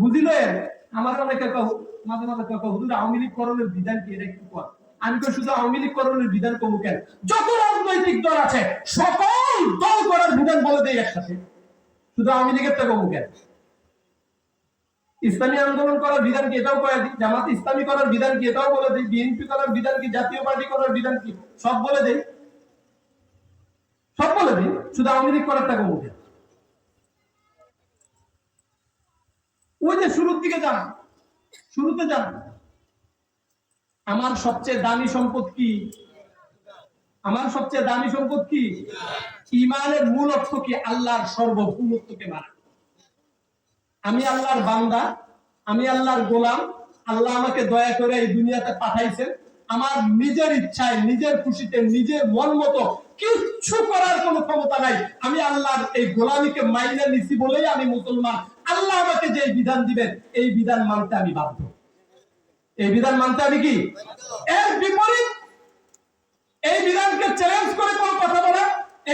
বুঝিলেন আমার অনেকে মাঝে মাঝে কহ, হুজুর, আওয়ামী লীগ করণের বিধান কি? এটা একটু কর আমি তো শুধু আওয়ামী লীগ করণের বিধান কমু কেন? যত রাজনৈতিক দল আছে, সকল দল করার বিধান বলে দেয় একসাথে। শুধু আওয়ামী লীগের তো কমু কেন? ইসলামী আন্দোলন করার বিধান কি? এটাও কয়ে দিই। জামাত ইসলামী করার বিধান কি? এটাও বলে দিই। বিএনপি করার বিধান কি? জাতীয় পার্টি করার বিধান কি? সব বলে দেই। সব বলে দিই। শুধু আওয়ামী লীগ করারটা কমু কেন? ওই যে শুরুর দিকে যান। শুরুতে যান। আমার সবচেয়ে দামি সম্পদ কি? আমার সবচেয়ে দামি সম্পদ কি? ইমানের মূল অর্থ কি? আল্লাহর সর্বভৌমত্বকে মানা। আমি আল্লাহর বান্দা, আমি আল্লাহর গোলাম, আল্লাহ আমাকে দয়া করে এই দুনিয়াতে পাঠাইছেন। আমার নিজের ইচ্ছায়, নিজের খুশিতে, নিজের মন মতো কিচ্ছু করার কোনো ক্ষমতা নাই। আমি আল্লাহর এই গোলামীকে মাইনে নিছি বলেই আমি মুসলমান। আল্লাহ আমাকে যে বিধান দিবেন, এই বিধান মানতে আমি বাধ্য। এই বিধান মানতে আমি কি? এর বিপরীত, এই বিধানকে চ্যালেঞ্জ করে কোনো কথা বলা,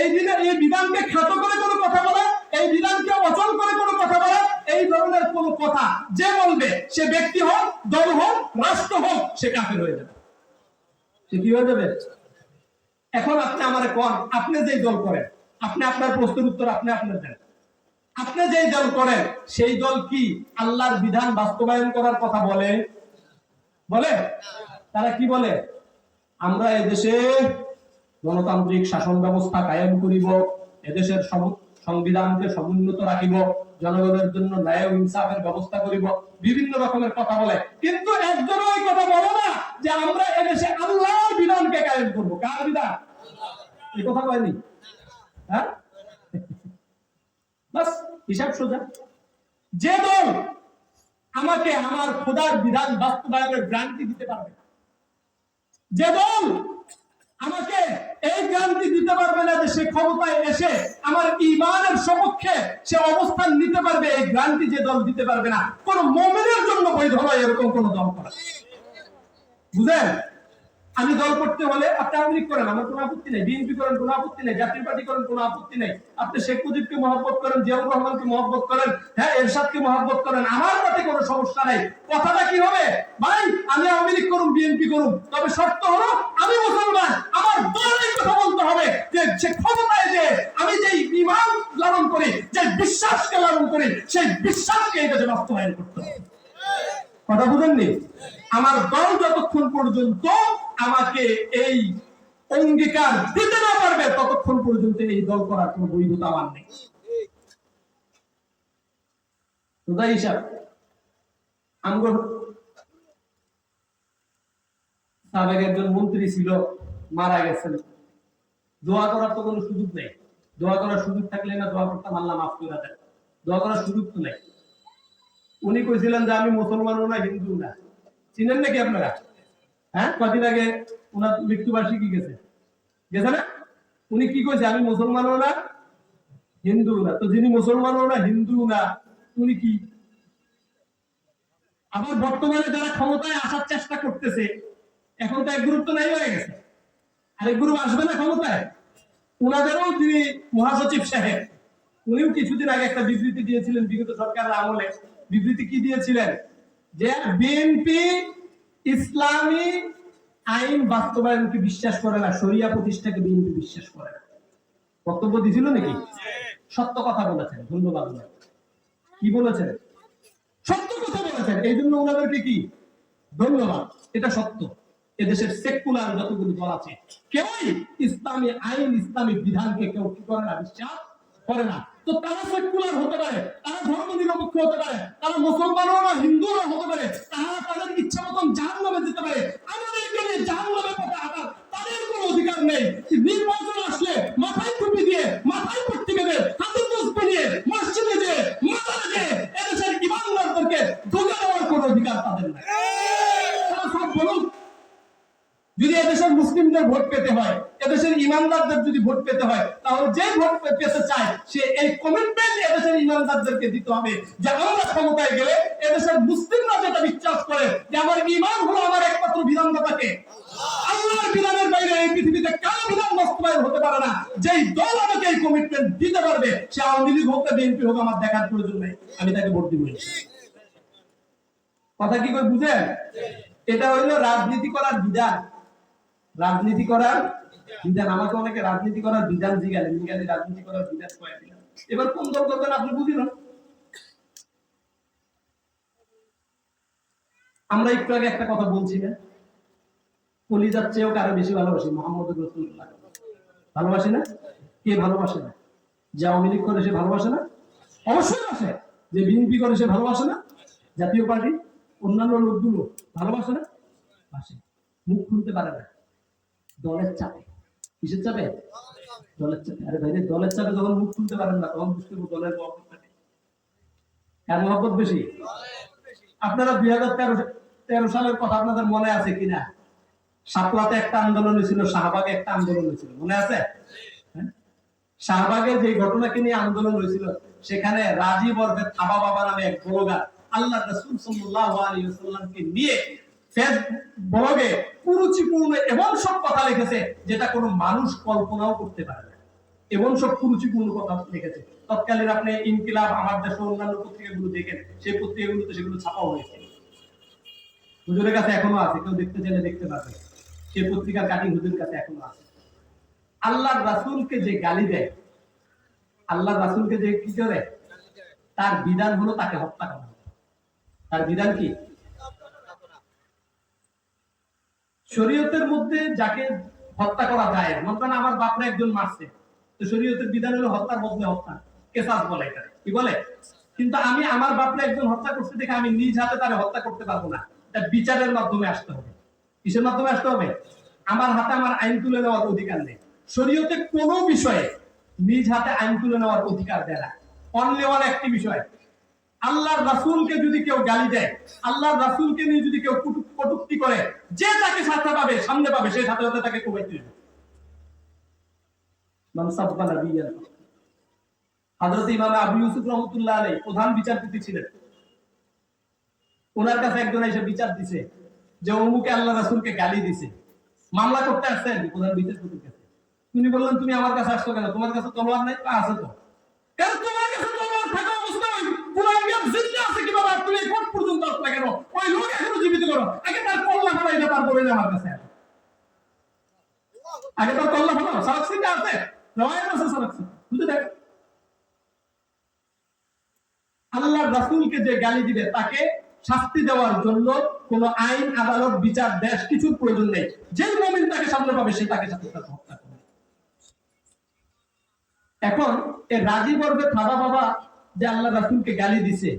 এই দিনে এই বিধানকে খ্যাত করে কোনো কথা বলা, এই বিধানকে অচল করে কোনো কথা বলা, এই ধরনের কোনো কথা যে বলবে, সে ব্যক্তি হোক, দল হোক, রাষ্ট্র হোক, সে কাফের হয়ে যাবে। সে কি হয়ে যাবে? এখন আপনি আমারে কোন, আপনি যেই দল করেন, আপনি আপনার প্রশ্নের উত্তর আপনি আপনার দেন। আপনি যেই দল করেন, সেই দল কি আল্লাহর বিধান বাস্তবায়ন করার কথা বলে? বলে? তারা কি বলে? আমরা এদেশে গণতান্ত্রিক শাসন ব্যবস্থা কায়েম করিব এদেশের সংবিধানকে সমুন্নত রাখিব, জনগণের জন্য ন্যায় ইনসাফের ব্যবস্থা করিব, বিভিন্ন রকমের কথা বলে। কিন্তু একজনও এই কথা বলে না যে আমরা এদেশে আল্লাহর বিধানকে কায়েম করব। কার বিধান? এই কথা কয়নি? হ্যাঁ? বাস, হিসাব সোজা। যে দল আমাকে আমার খোদার বিধান বাস্তবায়নের গ্রান্টি দিতে পারবে যে দল আমাকে এই গ্রান্টি দিতে পারবে না যে সে ক্ষমতায় এসে আমার ইমানের সপক্ষে সে অবস্থান নিতে পারবে, এই গ্রান্টি যে দল দিতে পারবে না। কোন মোমেনের জন্য বৈধ নয় এরকম কোন দল করা। বুঝেন আমি দল করতে হলে আপনি আওয়ামী লীগ করেন, আমার কোনো আপত্তি নেই। বিএনপি করেন, কোনো আপত্তি নেই। জাতীয় পার্টি করেন, কোনো আপত্তি নেই। আপনি শেখ মুজিবকে মহব্বত করেন, জিয়াউর রহমানকে মহব্বত করেন হ্যাঁ এরশাদকে মহব্বত করেন। আমার তাতে কোনো সমস্যা নেই। কথাটা কি হবে? ভাই, আমি আওয়ামী লীগ করুন বিএনপি করুন তবে শর্ত হলো, আমি মুসলমান। আমার দলের কথা বলতে হবে যে সে ক্ষমতায় যে আমি যেই ইমান লালন করি, যে বিশ্বাসকে লালন করি, সেই বিশ্বাসকে এটা যে বাস্তবায়ন করতে হবে। কথা বুঝেননি? আমার দল যতক্ষণ পর্যন্ত আমাকে এই অঙ্গীকার দিতে না পারবে, ততক্ষণ পর্যন্ত এই দল করার কোন বৈধতা আমার নেই। সাবেক একজন মন্ত্রী ছিল, মারা গেছেন। দোয়া করার তো কোনো সুযোগ নেই। দোয়া করার সুযোগ থাকলে না দোয়া করতাম, আল্লাহ মাফ করে দোয়া করার সুযোগ তো নেই। উনি কইছিলেন যে আমি মুসলমানও না হিন্দু না। চিনেন নাকি আপনারা? হ্যাঁ কদিন আগে ওনার মৃত্যুবার্ষিকী গেছে। গেছে না? উনি কি কইছে? আমি মুসলমানও না, হিন্দু না। তো যিনি না, হিন্দু না, উনি কি? আবার বর্তমানে যারা ক্ষমতায় আসার চেষ্টা করতেছে, এখন তো এক গ্রুপ তো নাই হয়ে গেছে। আরেক গ্রুপ আসবে না ক্ষমতায়? উনাদেরও যিনি মহাসচিব সাহেব। উনিও কিছুদিন আগে একটা বিবৃতি দিয়েছিলেন বিগত সরকারের আমলে। বিবৃতি কি দিয়েছিলেন? যে বিএনপি ইসলামী আইন বাস্তবায়নকে বিশ্বাস করে না? শরিয়া প্রতিষ্ঠাকে বিএনপি বিশ্বাস করে না। বক্তব্য দিছিল নাকি? সত্য কথা বলেছেন ধন্যবাদ কি বলেছেন? সত্য কথা বলেছেন এই জন্য ওনাদেরকে কি? ধন্যবাদ এটা সত্য। এদেশের সেকুলার যতগুলো দল আছে কেউই ইসলামী আইন ইসলামী বিধানকে কেউ কি করে না বিশ্বাস করে না। তো তারা সেকুলার হতে পারে তারা ধর্ম নিরপেক্ষ হতে পারে তারা মুসলমানও না হিন্দুও হতে পারে তারা তাদের ইচ্ছা মতন জাহান নামে যেতে পারে আমাদেরকে নিয়ে জাহান নামে পথে আঘাত তাদের কোনো অধিকার নেই নির্বাচন আসলে মাথায় টুপি দিয়ে মাথায় পট্টি বেঁধে হাতে তসবি নিয়ে মসজিদে যে মাথায় যে এদেশের ইমানদারদেরকে ঢুকে দেওয়ার কোনো অধিকার তাদের নাই তারা সব বলুক যদি এদেশের মুসলিমদের ভোট পেতে হয় এদেশের ইমানদারদের যদি ভোট পেতে হয় তাহলে যে ভোট পেতে চায়, সে এই কমিটমেন্ট এদেশের ইমানদারদেরকে দিতে হবে। যে আমরা ক্ষমতায় গেলে এদেশের মুসলিমরা যেটা বিশ্বাস করে যে আমার ইমান হলো আমার একমাত্র বিধানদাতাকে আল্লাহর বিধানের বাইরে এই পৃথিবীতে বিধান বাস্তবায়ন হতে পারে না? যেই দল আমাকে এই কমিটমেন্ট দিতে পারবে, সে আওয়ামী লীগ হোক বিএনপি হোক, আমার দেখার প্রয়োজন নেই। আমি তাকে ভোট দিব। কথা কি কই বুঝেন? এটা হইল রাজনীতি করার বিধান। রাজনীতি করার বিধান, আমাকে অনেকে রাজনীতি করার বিধান জিগালে রাজনীতি করার বিধান এবার কোন দল করবেন আপনি আমরা একটু আগে একটা কথা কলিজার চেয়েও কারও বেশি ভালোবাসি মোহাম্মদ রসুল্লাহ ভালোবাসি না? কে ভালোবাসে না? যে আওয়ামী লীগ করে সে ভালোবাসে না? অবশ্যই বাসে যে বিএনপি করে সে ভালোবাসে না? জাতীয় পার্টি, অন্যান্য লোকগুলো ভালোবাসে না? বাসে মুখ খুলতে পারে না। দলের চাপে। কিসের চাপে? দলের চাপে। আরে দলের চাপে যখন মুখ খুলতে পারেন না, তখন বুঝতে পারব দলের মহব্বত থাকে কার মহব্বত বেশি? আপনারা দুই হাজার তেরো তেরো সালের কথা আপনাদের মনে আছে কিনা? একটা আন্দোলন হয়েছিল শাহবাগে একটা আন্দোলন হয়েছিল মনে আছে? হ্যাঁ? যে ঘটনাকে নিয়ে আন্দোলন হয়েছিল, সেখানে রাজীব অর্থে থাবা বাবা নামে এক ব্লগার আল্লাহ রসুল সাল্লাল্লাহু আলাইহি ওয়াসাল্লামকে নিয়ে ফেস ব্লগে কুরুচিপূর্ণ এমন সব কথা লিখেছে যেটা কোনো মানুষ কল্পনাও করতে পারে না। এমন সব কুরুচিপূর্ণ কথা লিখেছে। তৎকালীন আপনি ইনকিলাব, আমার দেশের অন্যান্য পত্রিকাগুলো দেখেন, সেই পত্রিকাগুলোতে সেগুলো ছাপাও হয়েছে। হুজুরের কাছে এখনও আছে, কেউ দেখতে চাইলে দেখতে পাবে সেই পত্রিকার কাটিং হুজুরের কাছে এখনও আছে। আল্লাহ রাসূলকে যে গালি দেয় আল্লাহ রাসুলকে যে কি করে? তার বিধান হলো তাকে হত্যা করা। তার বিধান কি? শরীয়তের মধ্যে যাকে হত্যা করা যায় মতলান আমার বাপরা একজন মারছে, তো শরীয়তের বিধান হলো হত্যার বদলে হত্যা, কেসাস বলে এটা কি বলে? কিন্তু আমি আমার বাপরা একজন হত্যা করতে দেখে আমি নিজ হাতে তারে হত্যা করতে পারব না, এটা বিচারের মাধ্যমে আসতে হবে। কিসের মাধ্যমে আসতে হবে? আমার হাতে আমার আইন তুলে নেওয়ার অধিকার নেই। শরীয়তে কোনো বিষয়ে নিজ হাতে আইন তুলে নেওয়ার অধিকার দেয় না। অনলি ওয়ান একটি বিষয় আল্লাহর রাসূলকে যদি কেউ গালি দেয়, আল্লাহর রাসূলকে নিয়ে যদি কেউ কটু- কটূক্তি করে, যে তাকে সাথে পাবে, সামনে পাবে, সে সাথে সাথে তাকে কোবাইতে ইমাম আবু ইউসুফ রহমাতুল্লাহ প্রধান বিচারপতি ছিলেন। ওনার কাছে একজন এসে বিচার দিছে, যে অমুকে আল্লাহ রাসূলকে গালি দিছে। মামলা করতে আসছেন প্রধান বিচারপতির কাছে। বললেন, তুমি আমার কাছে আসছো কেন? তোমার কাছে তলোয়ার নাই আছে তো। কারণ কীভাবে আর তুমি পর্যন্ত আসলে কেন? ওই লোক এখনও জীবিত করো আগে তার কল্লা ফেলা এটা না আমার কাছে। আগে তার কল্লা ফেলা সারাক আছে? সারাক দেখ আল্লাহর রাসূলকে যে গালি দিবে, তাকে শাস্তি দেওয়ার জন্য কোন আইন, আদালত, বিচার, দেশ কিছুর প্রয়োজন নেই। যে মুমিন তাকে সামনে পাবে, সে তাকে সাথে হত্যা এখন এ রাজীব বর্গে থাবা বাবা যে আল্লাহ রাসূলকে গালি দিছে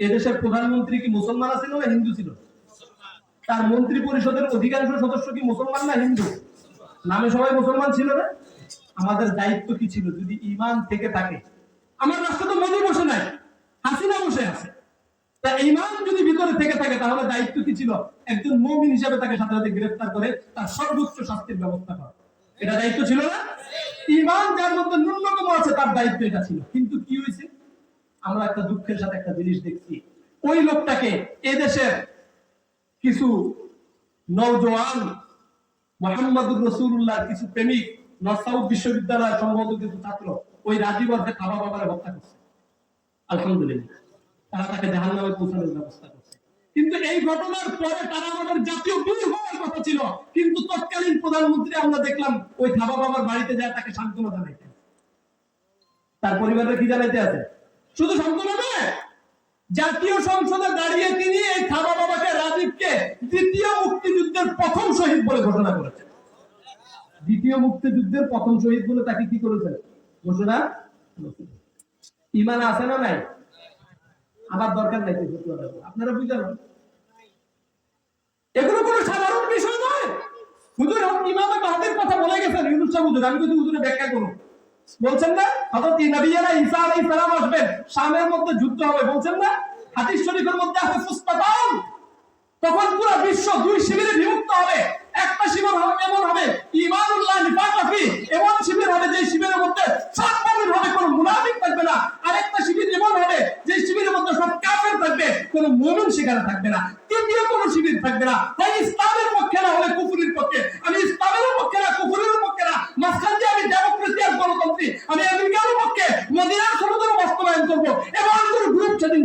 এদেশের প্রধানমন্ত্রী কি মুসলমান ছিল না হিন্দু ছিল? তার মন্ত্রী পরিষদের অধিকাংশ সদস্য কি মুসলমান না হিন্দু? নামে সবাই মুসলমান ছিল না? আমাদের দায়িত্ব কি ছিল? যদি ইমান থেকে থাকে। আমার রাষ্ট্র তো মোদী বসে নাই। হাসিনা বসে আছে। তা ইমান যদি ভিতরে থেকে থাকে, তাহলে দায়িত্ব কি ছিল? একজন মমিন হিসেবে তাকে সাথে সাথে গ্রেফতার করে তার সর্বোচ্চ শাস্তির ব্যবস্থা করা। এটা দায়িত্ব ছিল না? ইমান যার মধ্যে ন্যূনতম আছে, তার দায়িত্ব এটা ছিল। কিন্তু কি হয়েছে? আমরা একটা দুঃখের সাথে একটা জিনিস দেখছি। ওই লোকটাকে এদেশের কিছু নওজোয়ান মোহাম্মদুর রসুল্লাহ কিছু প্রেমিক নসাউদ বিশ্ববিদ্যালয়ের সম্ভবত কিছু ছাত্র ওই রাজীব অর্থে খাবার বাবারে হত্যা করছে। আলহামদুলিল্লাহ। তারা তাকে জাহান নামে পৌঁছানোর ব্যবস্থা করছে। কিন্তু এই ঘটনার পরে তারা আমাদের জাতীয় হওয়ার কথা ছিল। কিন্তু তৎকালীন প্রধানমন্ত্রী আমরা দেখলাম, ওই খাবা বাবার বাড়িতে যায় তাকে সান্ত্বনা জানাইতে। তার পরিবারের কি জানাইতে আছে? শুধু সান্ত্বনা নয় জাতীয় সংসদে দাঁড়িয়ে তিনি এই খাবা বাবাকে রাজীবকে দ্বিতীয় মুক্তিযুদ্ধের প্রথম শহীদ বলে ঘোষণা করেছেন। দ্বিতীয় মুক্তিযুদ্ধের প্রথম শহীদ বলে তাকে কি করেছেন? ঘোষণা ইমান আছে না নাই? আমার দরকার নাই। আপনারা বুঝলেন এগুলো কোনো সাধারণ বিষয় নয়। হুজুর ইমামে কথা বলে গেছেন, ইউনুস হুজুর, আমি যদি হুজুরে ব্যাখ্যা করুন। বলছেন না? হযরত নবিয়ানা ঈসা আলাইহিস সালাম আসবেন, শামের মধ্যে যুদ্ধ হবে, বলছেন না? হাদিস শরীফের মধ্যে আছে ফুসতাতান তখন পুরো বিশ্ব দুই শিবিরে বিভক্ত হবে একটা শিবির হবে, এমন হবে ইমানুল্লাহ নিফাকাফি এমন শিবির হবে যে শিবিরের মধ্যে সাত পানির হবে, কোনো মুনাফিক থাকবে না। আরেকটা শিবির এমন হবে যে শিবিরের মধ্যে সব কাফের থাকবে, কোনো মুমিন সেখানে থাকবে না। তৃতীয় কোনো শিবির থাকবে না। তাই ইসলামের পক্ষে না হলে কুফুরির পক্ষে। আমি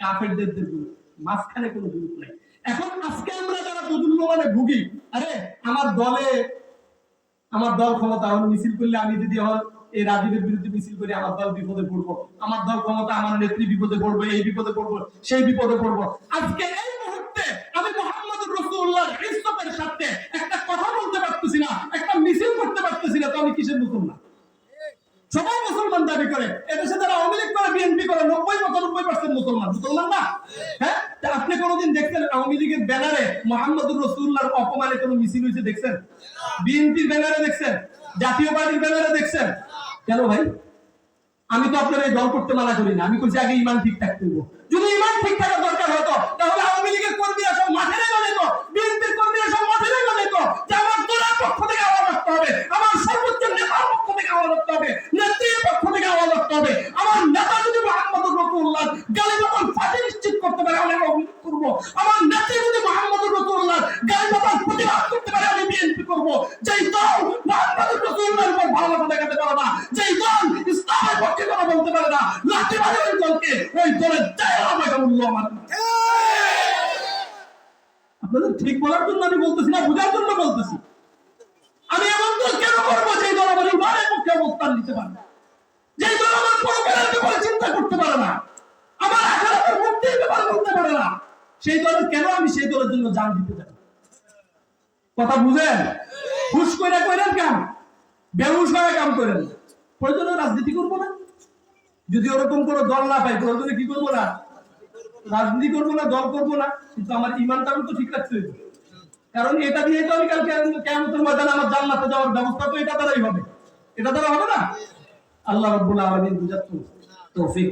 কাফেরদের গ্রুপ মাঝখানে কোনো গ্রুপ নাই। এখন আজকে আমরা যারা দুদুল্যমানে ভুগি, আরে, আমার দলে, আমার দল ক্ষমতা মিছিল করলে আমি যদি এই রাজীবের বিরুদ্ধে মিছিল আমার দল বিপদে পড়ব। আমার দল ক্ষমতা, আমার নেত্রী বিপদে পড়ব, এই বিপদে পড়ব, সেই বিপদে পড়ব। আজকে এই মুহূর্তে আমি মোহাম্মদ রসুল্লাহ ইসলামের সাথে একটা কথা বলতে পারতেছি না, একটা মিছিল করতে পারতেছি না, তো আমি কিসের সবাই মুসলমান? দাবি করে। এদেশে যারা আওয়ামী লীগ করে, বিএনপি করে, নব্বই পঁচানব্বই পার্সেন্ট মুসলমান। মুসলমান না? হ্যাঁ? আপনি কোনোদিন দেখছেন আওয়ামী লীগের ব্যানারে মোহাম্মদুর রসুল্লাহর অপমানে কোনো মিছিল হয়েছে দেখছেন? বিএনপির ব্যানারে দেখছেন? জাতীয় পার্টির ব্যানারে দেখছেন? কেন ভাই? আমি তো আপনার এই দল করতে মানা করি না। আমি বলছি আগে ইমান ঠিক থাকতে হইব যদি ইমান ঠিক থাকার দরকার হতো, তাহলে আওয়ামী লীগের কর্মীরা সব মাঠে নেমে যেত বিএনপির কর্মীরা সব মাঠে নেমে যেত যে আমার দলের পক্ষ থেকে আওয়াজ রাখতে হবে আমার সর্বোচ্চ নেতার পক্ষ থেকে আওয়াজ রাখতে হবে নেত্রীর পক্ষ থেকে আওয়াজ রাখতে হবে আমার নেতা যদি মোহাম্মদ রসুল্লাহ গালি যখন ফাঁসি নিশ্চিত করতে পারে আমি অভিযোগ করব আমার নেত্রী যদি মোহাম্মদ রসুল্লাহ গালি যখন প্রতিবাদ করতে পারে আমি বিএনপি করব যেই দল মোহাম্মদ রসুল্লাহর উপর ভালোবাসা দেখাতে পারে না যেই দল ইসলামের পক্ষে কথা ওই দলকে ওই দলের আমাকে আমার। আপনাদের ঠিক বলার জন্য আমি বলতেছি না, বোঝার জন্য বলতেছি। আমি এমন দল কেন করব যে দল আমার পক্ষে অবস্থান নিতে যে দল আমার ব্যাপারে চিন্তা করতে পারে না। আমার মুক্তির ব্যাপারে বলতে পারে না। সেই দলের কেন আমি সেই দলের জন্য জান দিতে যাব কথা বুঝেন? হুশ করে কইলেন কাম বেহুশ হয়ে কাম করেন? প্রয়োজনে রাজনীতি করব না? যদি ওরকম কোনো দল না পাই প্রয়োজনে কি করব না? রাজনীতি করব না, দল করব না, কিন্তু আমার ইমানটা তো ঠিক হবে কারণ এটা দিয়ে তো আমি কালকে কেমন ময়দানে আমার জান্নাতে যাওয়ার ব্যবস্থা তো এটা দ্বারাই হবে। এটা দ্বারা হবে না? আল্লাহ রব্বুল আলমিন বুঝাচ্ছ তৌফিক